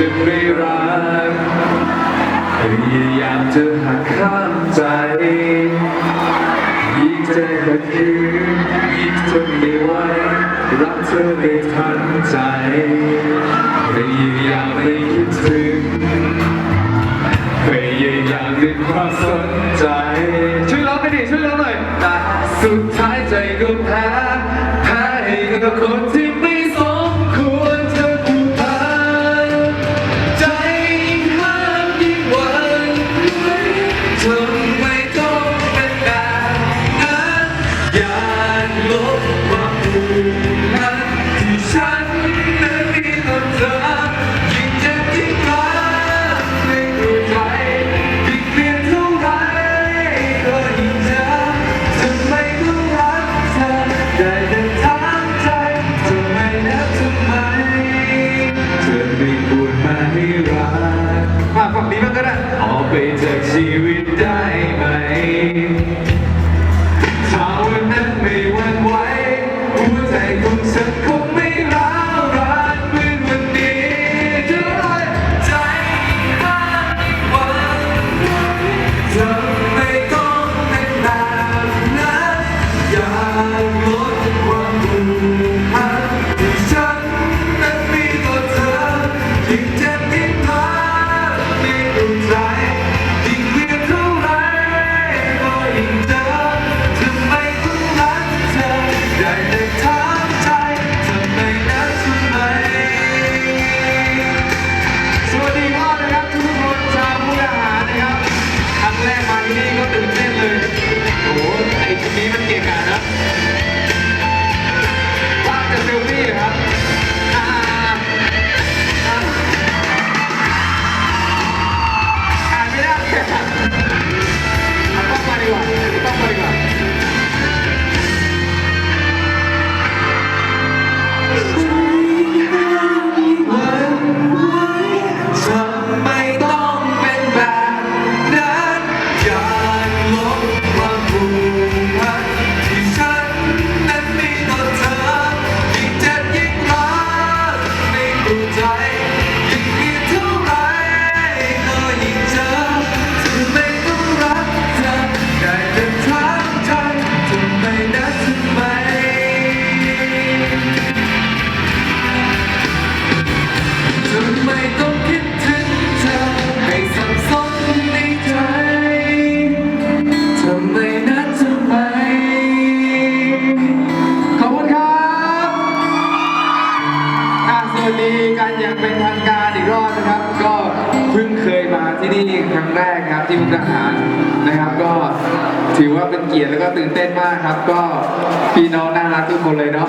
จะไม่รักพยายามจะหักข้ามใจยิ่งใจก็ยืนยิ่งทนไม่ไหวรักเธอไม่ทันใจพยายามไม่คิดถึงพยายามดึงความสนใจ ช่วยร้องไปดิช่วยร้องหน่อยแต่สุดท้ายใจก็แพ้แพ้ให้กับคนที่ ไปจากชีวิตได้ Yeah. างเป็นทางการอีกรอบนะครับ ก็เพิ่งเคยมาที่นี่ครั้งแรกครับที่มุกดาหารนะครับ ก็ถือว่าเป็นเกียรติแล้วก็ตื่นเต้นมากครับ ก็พี่น้องน่ารักทุกคนเลยเนาะ